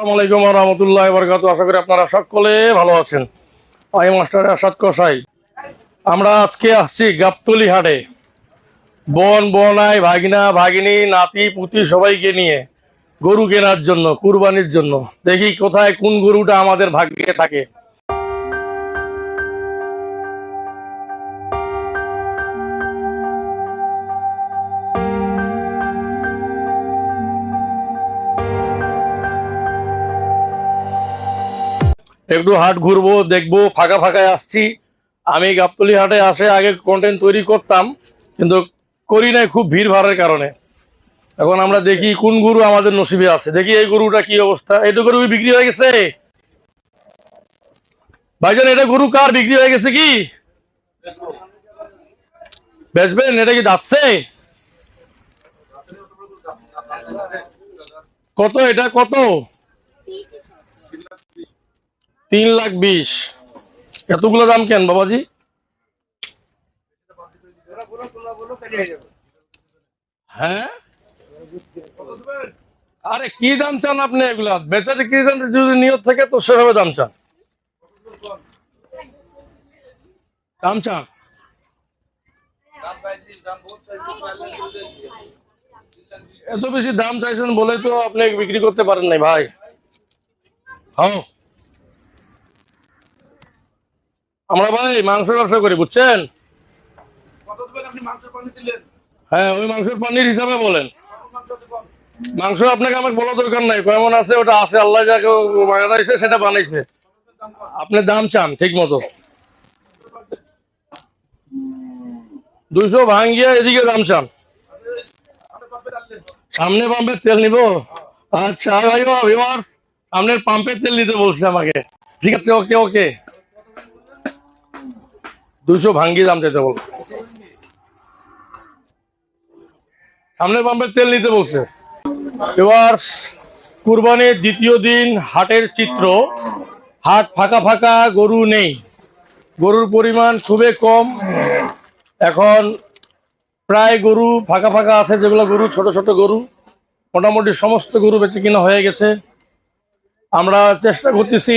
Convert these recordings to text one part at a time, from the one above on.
আসসালামু আলাইকুম রহমতুল্লাহ বরকাত আশা করি আপনারা সকলে ভালো আছেন। আমি মাস্টার আসাদ কসাই। আমরা আজকে আসছি গাবতলি হাটে। বন, বনাই, ভাগিনা, ভাগিনী, নাতি, পুতি সবাইকে নিয়ে গরু কেনার জন্য, কুরবানির জন্য। দেখি কোথায় কোন গরুটা আমাদের ভাগ্যে থাকে। একটু হাট ঘুরবো, দেখব, ফাঁকা ফাঁকায় আসছি। আমি গাবতলি হাটে আসে আগে কন্টেন্ট তৈরি করতাম, কিন্তু করি নাই খুব ভিড় ভাড়ের কারণে। এখন আমরা দেখি কোন গরু আমাদের নসিবে আছে। দেখি এই গরুটা কি অবস্থা। এই তো গরু বিক্রি হয়ে গেছে? ভাইজান, এটা গরু কার? বিক্রি হয়ে গেছে কি? বেচবেন? এটা কি যাচ্ছে? কত এটা? কত? তিন লাখ বিশ। এতগুলো দাম কেন বাবাজি? হ্যাঁ? আরে কি দাম চান আপনি এগুলা? বেচাতে কি দাম যদি নিয়ত থাকে তো সেভাবে দাম চান। দাম চান? এত বেশি দাম চাইছেন বলে তো আপনি বিক্রি করতে পারেন নাই ভাই। হ্যাঁ আমরা ভাই মাংস ব্যবসা করি, বুঝছেন? হ্যাঁ ওই মাংসের পানির হিসাবে বলেন। মাংস আপনাকে আমাকে বলা দরকার নাই, কেমন আছে, ওটা আছে, আল্লাহ যাকে বানাইছে, সেটা বানাইছে। আপনি দাম চান, ঠিক মতো। দুইশো ভাঙ্গিয়া এদিকে দাম চান। সামনে পাম্পের তেল নিব? আচ্ছা ভাই সামনের পাম্পের তেল নিতে বলছে আমাকে। ঠিক আছে, ওকে ওকে। দুইশো ভাঙ্গি দাম চাইতে বল। সামনের পাম্পের তেল নিতে বলছে। এবার কুরবানির দ্বিতীয় দিন হাটের চিত্র। হাট ফাঁকা ফাঁকা, গরু নেই। গরুর পরিমাণ খুবই কম। এখন প্রায় গরু ফাঁকা ফাঁকা আছে, যেগুলো গরু, ছোট ছোট গরু। মোটামুটি সমস্ত গরু বেঁচে কিনা হয়ে গেছে। আমরা চেষ্টা করতেছি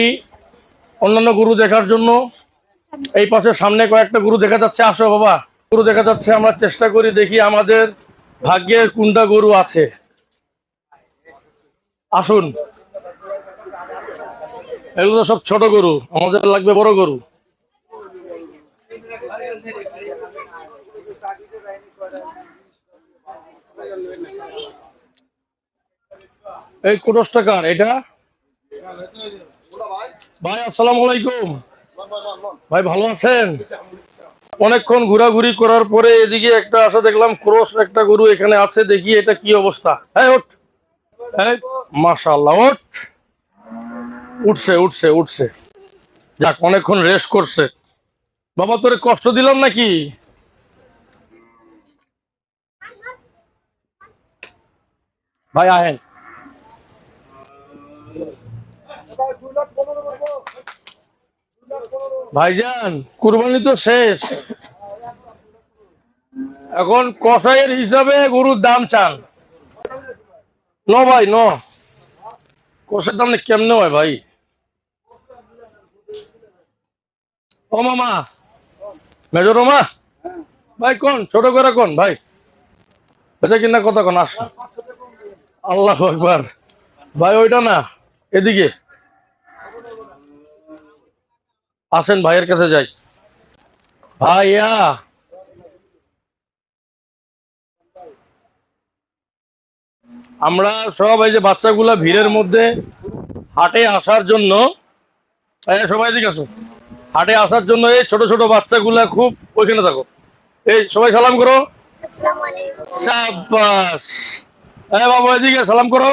অন্যান্য গরু দেখার জন্য। এই পাশে সামনে কয়েকটা গরু দেখা যাচ্ছে। আসো বাবা। গরু দেখা যাচ্ছে, আমরা চেষ্টা করি দেখি আমাদের ভাগ্যের কোনটা গরু আছে। আসুন। এগুলো সব ছোট গরু, আমাদের লাগবে বড় গরু। এই কোটস টাকার এটা? ভাই, আসসালামু আলাইকুম। ভাই, ভালো আছেন? অনেকক্ষণ ঘোরাঘুরি করার পরে এদিকে একটা আসা, দেখলাম ক্রস একটা গরু এখানে আছে, দেখি এটা কি অবস্থা। হ্যাঁ ওঠ। হ্যাঁ মাশাল্লাহ ওঠ। উঠছে উঠছে উঠছে। যাক, অনেকক্ষণ রেস্ট করছে। বাবা, তোরে কষ্ট দিলাম নাকি? ভাই, আহেন। ভাইজান, কুরবানি তো শেষ। এখন কষাইয়ের হিসাবে গরুর দাম চান। ন ভাই, ন। কষের দাম কেমনে হয় ভাই? ও মামা, মেজর মা ভাই কোন, ছোট করে কোন, ভাই? বেচা কিনা কথা কোন আস আল্লাহ একবার ভাই, ওইটা না, এদিকে। আসেন ভাইয়ের কাছে যাই। ভাইয়া। আমরা সব এই যে বাচ্চাগুলা ভিড়ের মধ্যে হাটে আসার জন্য সবাই দিকে আসো। হাটে আসার জন্য এই ছোট ছোট বাচ্চাগুলা খুব ওইখানে থাকো। এই সবাই সালাম করো। সাবাস হ্যাঁ বাবা এদিকে সালাম করো।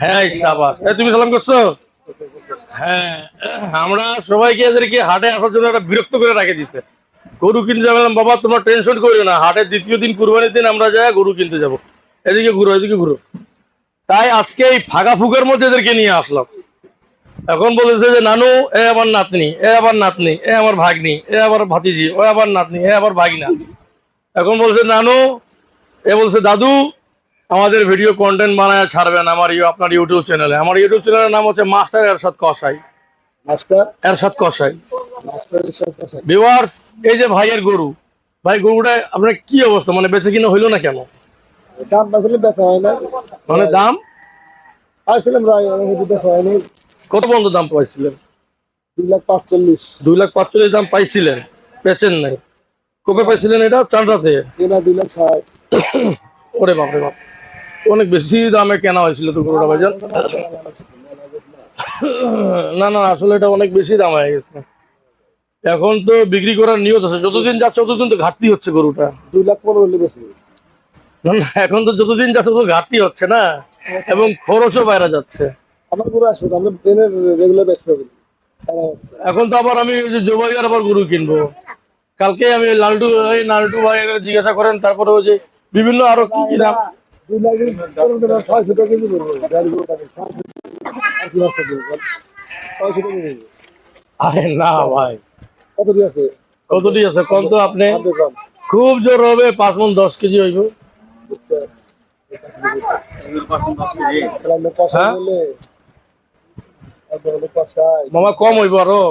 হ্যাঁ সাবাস এই তুমি সালাম করছ? হ্যাঁ আমরা সবাইকে এদেরকে হাটে আসার জন্য একটা বিরক্ত করে রাখে দিছে গরু কিনতে যাবেন বাবা, তোমার টেনশন করিও না হাটের দ্বিতীয় দিন কুরবানির দিন আমরা যাই গরু কিনতে যাব। এদিকে ঘুরো এদিকে ঘুরো। তাই আজকে এই ফাঁকা ফুকের মধ্যে এদেরকে নিয়ে আসলাম। এখন বলেছে যে, নানু, এ আমার নাতনি, এ আমার নাতনি, এ আমার ভাগ্নি, এ আমার ভাতিজি, ও আবার নাতনি, এ আমার ভাগিনা। এখন বলছে, নানু, এ বলছে, দাদু আমাদের ভিডিও কন্টেন্ট বানায় ছাড়বেন আমার ইউ- আপনার ইউটিউব চ্যানেলে আমার ইউটিউব চ্যানেলের নাম হচ্ছে মাস্টার এরশাদ কসাই মাস্টার এরশাদ কসাই ভিউয়ার্স এই যে ভাইয়ের গরু ভাই গরুটা আপনার কি অবস্থা? মানে বেঁচে কিনা হইল না কেন? দাম বাঁচলে বেচা হয় না। মানে দাম? পাইছিলাম বেচা হয়নি কত পর্যন্ত দাম পাইছিলেন? দুই লাখ পাঁচচল্লিশ। দুই লাখ পাঁচচল্লিশ দাম পাইছিলেন। পেছেন নাই। কবে পাইছিলেন এটা? চান্ডাতে কেনা দুই লাখ ষাট। ওরে বাপরে বাপ। অনেক বেশি দামে কেনা হয়েছিল তো গরুটা ভাইজান। না না আসলে এটা অনেক বেশি দাম হয়ে গেছে। এখন তো বিক্রি করার নিয়ত আছে। যতদিন যাচ্ছে ততদিন তো ঘাটতি হচ্ছে গরুটা। দুই লাখ পনেরো হলে বেশি। না না, এখন তো যতদিন যাচ্ছে তত ঘাটতি হচ্ছে না। এবং খরচও বাইরে যাচ্ছে। আমার পুরো আসবে আমরা ট্রেনের রেগুলার এখন তো আবার আমি ওই জোবাইয়ার আবার গরু কিনবো। কালকে আমি লালটু এই লালটু ভাই জিজ্ঞাসা করেন তারপরে ওই যে বিভিন্ন আরও কি কি দাম দুই লাখ ছয়শো টাকা কেজি করব। ছয়শো টাকা আরে না ভাই। আছে? কতটি আছে আপনি? খুব জোর হবে পাঁচ মন দশ কেজি হইব। কষাই হ্যাঁ? মামা কম হইব আরও।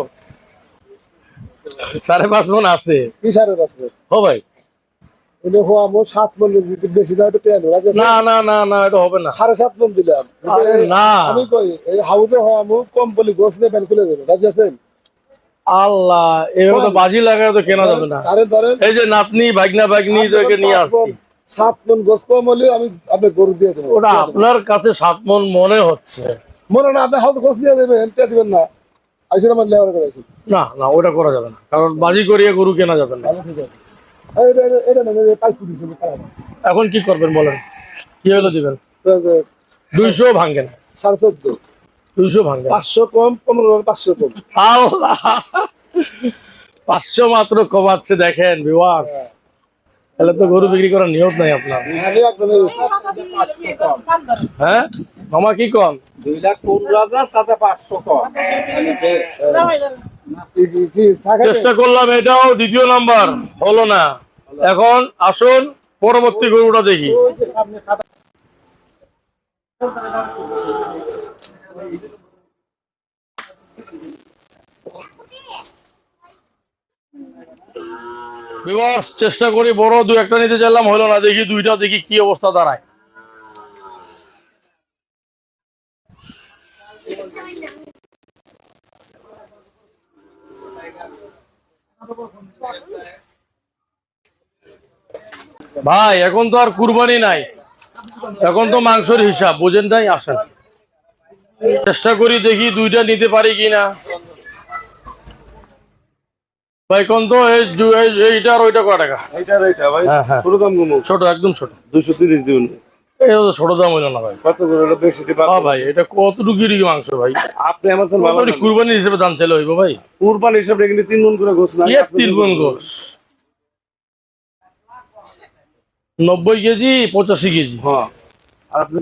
সাড়ে পাঁচ মন আছে। কি ও ভাই। এটা সাত মন বেশি না না না না না এটা হবে না। সাড়ে সাত মন দিলাম। আরে না। আমি কই এই হাউসে হওয়া কম বলি গোস দিয়ে ব্যান খুলে দেবে রাজি আছেন? আল্লাহ এভাবে তো বাজি লাগায় তো কেনা যাবে না। আরে ধরেন এই যে নাতনি ভাগনা ভাগনি তোকে নিয়ে আসছি। সাত মন গোস কম হলে আমি আপনার গরু দিয়ে দেবো। ওটা আপনার কাছে সাত মন মনে হচ্ছে। মনে না আপনি হাউস গোস দিয়ে দেবেন দিবেন না। আমার লেবার করে না না ওটা করা যাবে না কারণ বাজি করিয়ে গরু কেনা যাবে না। ঠিক আছে। এখন কি করবেন বলেন? কি হলো দিবেন? দুইশো ভাঙ্গেন সাড়ে চোদ্দ দুইশো ভাঙ্গেন পাঁচশো কম পনেরো পাঁচশো কম। পাঁচশো মাত্র কমাচ্ছে দেখেন বিওয়ার্স তাহলে তো গরু বিক্রি করার নিয়ত নাই আপনার। হ্যাঁ? মামা কি কম? দুই লাখ পনেরো হাজার তাতে পাঁচশো কম। চেষ্টা করলাম এটাও দ্বিতীয় নাম্বার। হলো না। এখন আসুন, পরবর্তী গরুটা দেখি। চেষ্টা করি বড় দু একটা নিতে চাইলাম, হলো না, দেখি দুইটা, দেখি কি অবস্থা দাঁড়ায়। ভাই এখন তো আর কুরবানি নাই। এখন তো মাংসের হিসাব বুঝেন তাই আসেন। চেষ্টা করি দেখি দুইটা নিতে পারি কিনা। ভাই কোন তো এই দু- এই- এইটা আর ওইটা কয় টাকা? এইটার এইটা ভাই। হ্যাঁ হ্যাঁ। ছোট দাম ছোট একদম ছোট। দুইশো তিরিশ ছোট দাম হইল না ভাই। কত করে? হলো বেশি ভাই এটা কতটুকু মাংস ভাই? আপনি আমার কুরবানির হিসেবে দাম চাইলে হইব ভাই। কুরবান হিসাবে তিন গুণ করে ঘোষ না ইয়ে তিন গুণ গোস নব্বই কেজি পঁচাশি কেজি। হ্যাঁ। আর আপনি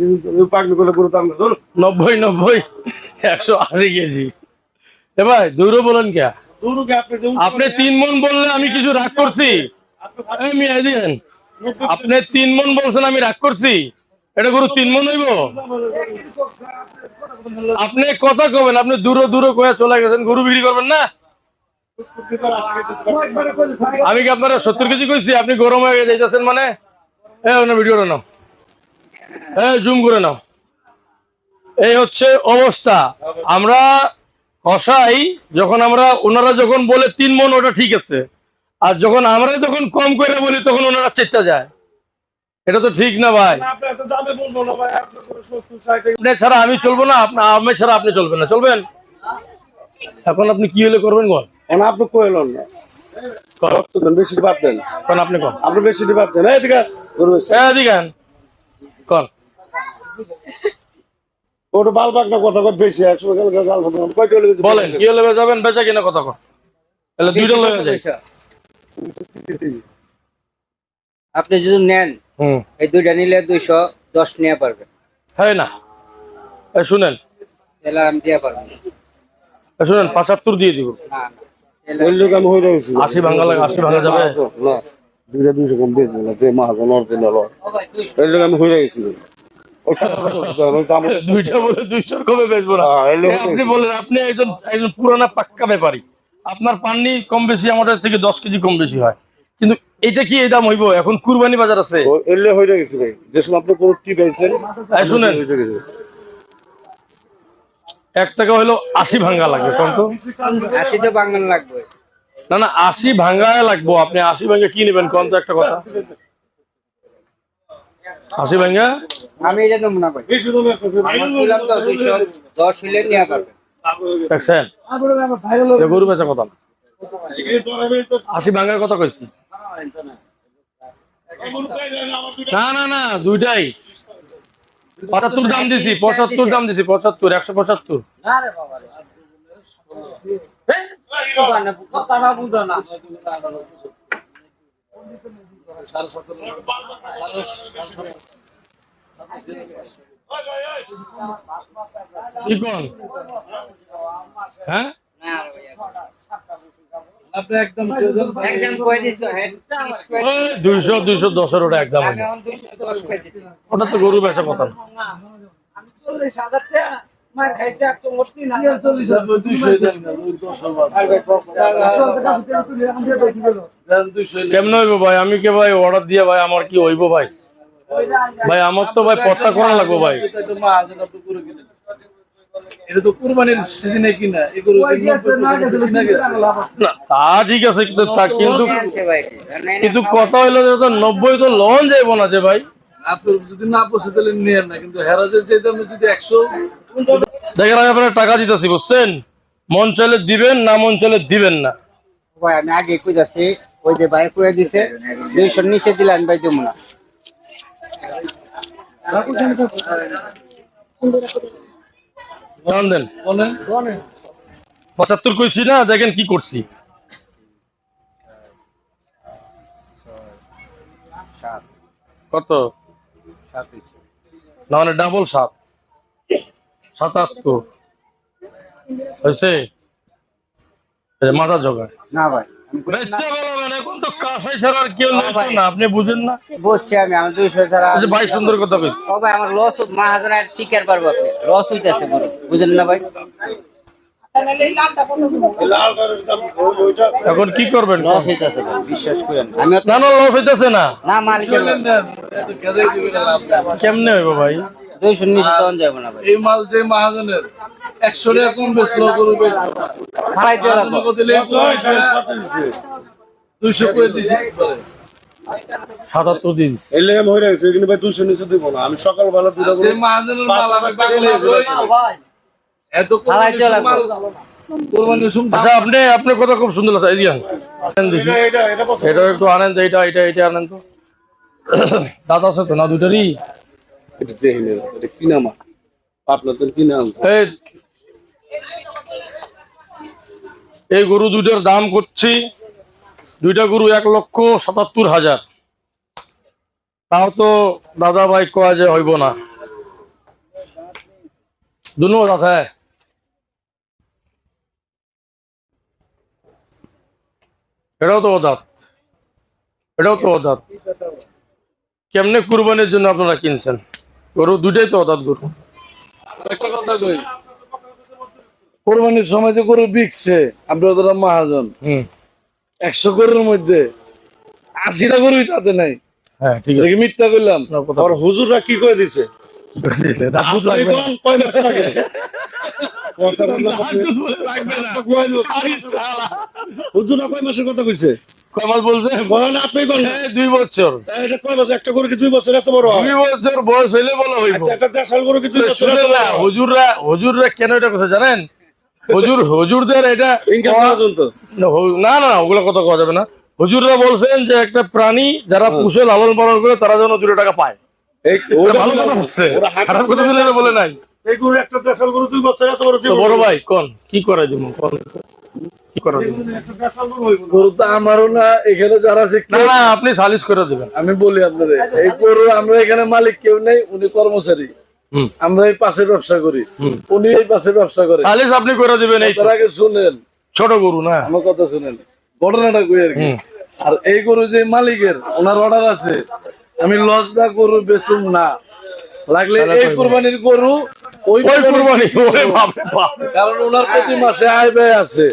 পাকনি করলে পুরো দাম ধরুন। নব্বই নব্বই একশো আশি কেজি। এ ভাই বলেন কে? আপনি তিন মন বললে আমি কিছু রাগ করছি। আপনি তিন মন বলছেন আমি রাগ করছি। এটা গরু তিন মন হইব? আপনি কথা কবেন আপনি দূরে দূরে কয়ে চলে গেছেন গরু বিক্রি করবেন না? আমি কি আপনারা সত্তর কেজি কইছি? আপনি গরম হয়ে যাইতেছেন মানে? এ ওনার ভিডিওটা নাও। এ জুম করে নাও। এই হচ্ছে অবস্থা। আমরা কষাই, যখন আমরা, ওনারা যখন বলে তিন মন, ওটা ঠিক আছে। আর যখন আমরা যখন কম করে বলি, তখন ওনারা চেষ্টা যায়। এটা তো ঠিক না ভাই। আপনি ছাড়া আমি চলবো না, আপনি আমি ছাড়া আপনি চলবেন না। চলবেন? এখন আপনি কি হলে করবেন এখন আপনি কইলেন না। রক্ত বেশি বাদ দেন। কোন আপনি কোন। আপনি বেশি বাদ দেন। এই দিকে গরু বেশি। দিগান কোন। ওটা বাল বাকনা কথা কয় বেশি একশো টাকা গাল ফাটা কয় চলে গেছে বলেন কি হলে যাবেন বেচা কিনা কথা কন। তাহলে দুইটা লয়ে যায়। আপনি যদি নেন এই দুইটা নিলে দুইশো দশ নিয়ে পারবেন। হয় না। শুনেন। তাহলে আমি দিয়ে পারবেন শুনেন পঁচাত্তর দিয়ে দিব। না না। তাহলে ওই লোক আমি হয়ে যাচ্ছি আশি ভাঙা লাগে আশি ভাঙা যাবে। না দুইটা দুইশো কম দিয়ে দিল যে মহাজন অরিজিনাল এই জন্য আমি হয়ে গেছি দুইটা বলে দুইশোর কমে বেচবো না। হ্যাঁ, এলে এ আপনি বলেন আপনি একজন একজন পুরানা পাক্কা ব্যাপারী। আপনার পাননি কম বেশি আমাদের থেকে দশ কেজি কম বেশি হয়। কিন্তু এটা কি এই দাম হইব? এখন কুরবানি বাজার আছে। এলে হয়ে গেছে ভাই যে সময় আপনি কোনো শুনেন। এক টাকা হইল আশি ভাঙ্গা লাগবে না না আশি ভাঙ্গা লাগবো আপনি আশি ভাঙ্গা কি নেবেন কোন তো একটা কথা? আশি ভাঙ্গা? আমি এটা দশ হইলে নিয়ে পারবেন দেখছেন? গরু বেচা কথা না। আশি ভাঙ্গার কথা কইছি। না না না দুইটাই। পঁচাত্তর দাম দিছি পঁচাত্তর দাম দিছি পঁচাত্তর একশো পঁচাত্তর। হ্যাঁ? দুইশো দুইশো দশের ওটা একদম ওটা তো গরু বেচা কথা। ভাই কেমন হইব ভাই? আমি কে ভাই অর্ডার দিয়ে ভাই? আমার কি হইব ভাই? ভাই আমার তো ভাই পত্তা করা লাগবো ভাই। এটা তো কুরবানির সিজনে কিনা এগুলো না তা ঠিক আছে কিন্তু কিন্তু কিন্তু কথা হইল যে তো নব্বই তো লোন যাইবো না যে ভাই। আপনার যদি না পোষে তাহলে নিয়ে না কিন্তু হেরাজের যে দামে যদি একশো দেখেন আমি আপনার টাকা দিতেছি বুঝছেন? মন চাইলে দিবেন না মন চাইলে দিবেন না। ভাই আমি আগে কই যাচ্ছি ওই যে ভাই কয়ে দিছে দুইশোর নিচে দিলে আমি ভাই দেবো না। দেন। পঁচাত্তর কইছি না দেখেন কি করছি। সাত। কত? না মানে ডাবল সাত। সাতাত্তর। হয়েছে মাথা জোগাড়। না ভাই। না আপনি বুঝেন না? বুঝছি আমি আমার দুইশো ছাড়া ভাই সুন্দর কথা কইছি। ও ভাই আমার লস মা হাজার আর চিকার পারব আপনি। লস হইতেছে পুরো বুঝলেন না ভাই? এখন কি করবেন? বিশ্বাস করেন। না না লস হইতেছে না। না নাই। কেমনে হইব ভাই? দুইশোর নিচে তখন যাব না ভাই। এই মাল যে মাহাজনের একশো টাকা কম বেচলো গরু বেচলো হারাই দিয়ে রাখব দুইশো করে দিছি সাতাত্তর দিন এলে আমি গেছে কিন্তু ভাই দুইশো নিচে দিব না। আমি সকালবেলা দুটা যে করে মাল আমি এত হারাই দিয়ে কোরবানির রাখব মাল কোরবানির সময় আচ্ছা আপনি আপনার কথা খুব সুন্দর আছে এটা একটু আনেন তো এটা এটা এটা আনেন তো। দাঁত আছে তো না দুটারই এই গরু দুইটার দাম করছি, দুইটা গরু এক লক্ষ সাতাত্তর হাজার। তাও তো দাদা ভাই কয়া যে হইব না। এটাও তো অদাত এটাও তো অদাত কেমনে কুরবানির জন্য আপনারা কিনছেন? গরু দুইটাই তো অদাত গরু। একটা কথা কই। কোরবানির সময় যে গরু বিকছে মাহাজন। একশো গরুর মধ্যে আশিটা গরুই তাতে নাই। হ্যাঁ ঠিক আছে। মিথ্যা করলাম আর হুজুররা কি করে দিছে? বলল কয় মাসের কথা কইছে? কমাল বলছে? বলেন আপনি বলেন দুই বছর। এটা কয় বছর? একটা করে কি দুই বছর এত বড়? দুই বছর বয়স হইলে বলা হইব। আচ্ছা একটা কি দুই বছর হুজুররা হুজুররা কেন এটা কথা জানেন? হুজুর হুজুরদের এটা ইনকাম মহাজন তো না না ওগুলো কথা কওয়া যাবে না। হুজুররা বলছেন যে একটা প্রাণী যারা পুষে লালন পালন করে তারা যেন দুটো টাকা পায়। ভালো কথা খারাপ কথা বলে নাই। এই গরু একটা করে দুই বছর এত বড় ভাই কোন? কি করে দিব কোন? আপনি সালিশ করে দিবেন। আমি বলি আপনাদের এই গরু আমরা এখানে মালিক কেউ নেই উনি কর্মচারী। আমরা এই পাশে ব্যবসা করি। উনি এই পাশে ব্যবসা করে। সালিশ আপনি করে দিবেন এই তো। তার আগে শুনেন। ছোট গরু না? আমার কথা শুনেন। ঘটনাটা কই আর কি? আর এই গরু যে মালিকের ওনার অর্ডার আছে। আমি লস না গরু বেচুম না। লাগলে এই কুরবানির গরু ওই কুরবানি। কারণ ওনার প্রতি মাসে আয় ব্যয় আছে।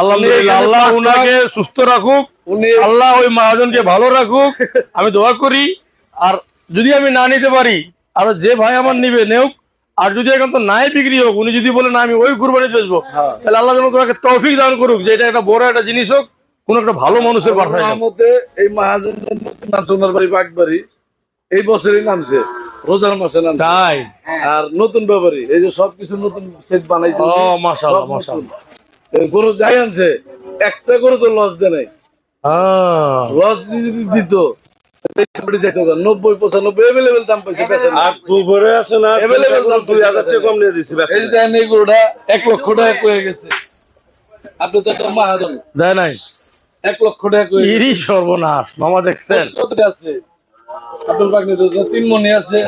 আল্লাহ উনাকে সুস্থ রাখুক। আল্লাহ ওই মহাজনকে ভালো রাখুক। আমি দোয়া করি। আর যদি আমি না নিতে পারি আর যে ভাই আমার নিবে নেউক। আর যদি এখন তো নাই বিক্রি হোক উনি যদি বলে না আমি ওই কুরবানি বেচবো হ্যাঁ। তাহলে আল্লাহ যেন তোমাকে তৌফিক দান করুক যে এটা একটা বড় একটা জিনিস হোক কোন একটা ভালো মানুষের। রহমতে এই মহাজন বাড়ি বাগবাড়ি এই বছরই নামছে রোজার মাসে নামছে। তাই? আর নতুন ব্যাপারী এই যে সবকিছু নতুন সেট বানাইছে ও মাশাআল্লাহ মাশাআল্লাহ। এই গরু যাই আনছে একটা গরু তো লস দেয় নাই। হ্যাঁ। লস যদি দিত। নব্বই পঁচানব্বই এভেলেবেল দাম পাইছে বেচে না। আর দুপুরে আছে না Available দাম দুই হাজার টাকা কম নিয়ে দিচ্ছি এই যে দেখেন এই গরুটা এক লক্ষ টাকা হয়ে গেছে। আপনি তো একটা মাহাজন। দেয় নাই। এক লক্ষ টাকা ইরি সর্বনাশ মামা দেখছেন। কতটা আছে। আপনার বাগনি তো তিন মনে আছে।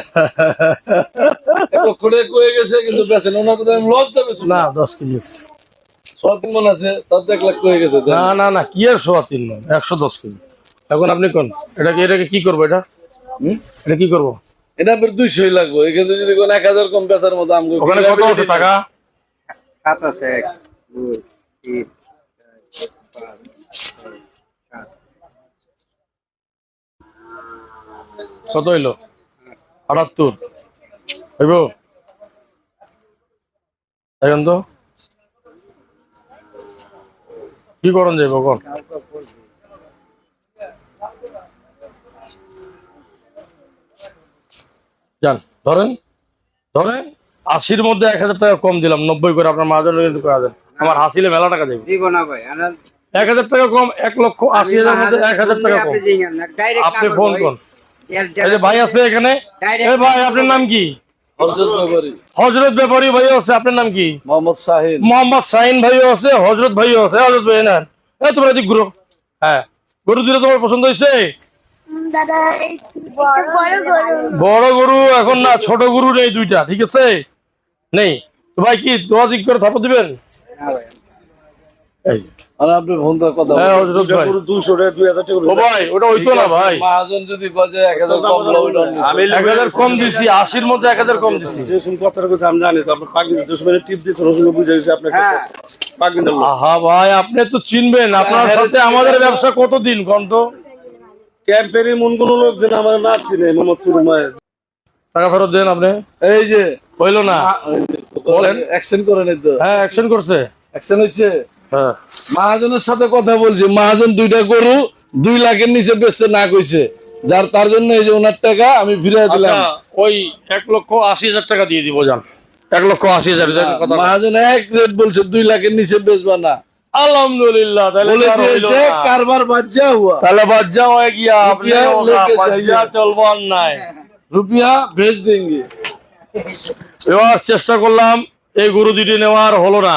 এক লক্ষ টাকা হয়ে গেছে কিন্তু বেচেন ওনার কথা লস দেবে না। দশ ছ মন আছে তার তো এক লাখ হয়ে গেছে না? না না কি আর সোয়া তিন একশো দশ কেজি। এখন আপনি কোন? এটাকে এটাকে কি করব এটা? হুম? এটা কি করব? এটা আপনার দুইশোই লাগবে এখানে যদি কোন এক হাজার কম বেচার মতো আমি ওখানে কত আছে টাকা? সাত আছে এক দুই তিন চার, পাঁচ, ছয়, সাত। কত হইল? আটাত্তর। হইব? এখন তো? কি করন যাইব কোন যান ধরেন ধরেন আশির মধ্যে এক হাজার টাকা কম দিলাম নব্বই করে আপনার মাহাজন কিন্তু করা দেন আমার হাসিলে মেলা টাকা যাবে দিব না ভাই এক হাজার টাকা কম এক লক্ষ আশি হাজার মধ্যে এক হাজার টাকা কম। আপনি ফোন। করুন। ভাই আছে এখানে। ভাই আপনার নাম কি? হজরত ব্যাপারী। হজরত ভাই আছে আপনার নাম কি? মোহাম্মদ শাহিন। মোহাম্মদ শাহিন ভাই আছে হজরত ভাই আছে হজরত ভাই না এই তোমার দিক গুরু হ্যাঁ গরু দুটো তোমার পছন্দ হয়েছে? বড় গরু। এখন না ছোট গরু নেই দুইটা ঠিক আছে? নেই। তো ভাই কি তোমার জিগ করে থাপো দিবেন? ভাই। এই। আর আপনি কথা হ্যাঁ বলুন। ভাই। দুশো টাকা দুই হাজার টাকা ও ভাই ওটা হইতো না ভাই। মহাজন যদি বাজে এক হাজার কম লবে আমি এক হাজার কম দিছি। আশির মধ্যে এক হাজার কম দিছি। যে সময় কথার কথা আমি জানি তো আপনার পাগলি যে সময় টিপ দিচ্ছে ওই বুঝে গেছে আপনার হ্যাঁ। পাগলি আহা ভাই আপনি তো চিনবেন আপনার সাথে আমাদের ব্যবসা কতদিন কোন তো? মন কোনো লোক যেন আমার না চিনে মোহাম্মদপুর মায়ের। টাকা ফেরত দেন আপনি। এই যে হইল না। বলেন। অ্যাকশন করে নাই তো। হ্যাঁ অ্যাকশন করছে। অ্যাকশন হ্যাঁ মহাজনের সাথে কথা বলছি মহাজন দুইটা গরু দুই লাখের নিচে বেচতে না কইছে। যার তার জন্য এই যে ওনার টাকা আমি ফিরিয়ে দিলাম। আচ্ছা ওই এক লক্ষ আশি হাজার টাকা দিয়ে দিব যান এক লক্ষ আশি হাজার মহাজন এক রেট বলছে দুই লাখের নিচে বেচবা না। আলহামদুলিল্লাহ তাহলে বলে তো আর হইল দিয়েছে কারবার বাজ্যা হুয়া। তাহলে বাজ্জা হয়ে গিয়া আপনি রুপিয়া লেকে বাজ্জা যাইয়ে। নাই। রুপিয়া ভেজ দেঙ্গে। এবার চেষ্টা করলাম এই গরু দুটি নেওয়ার হলো না।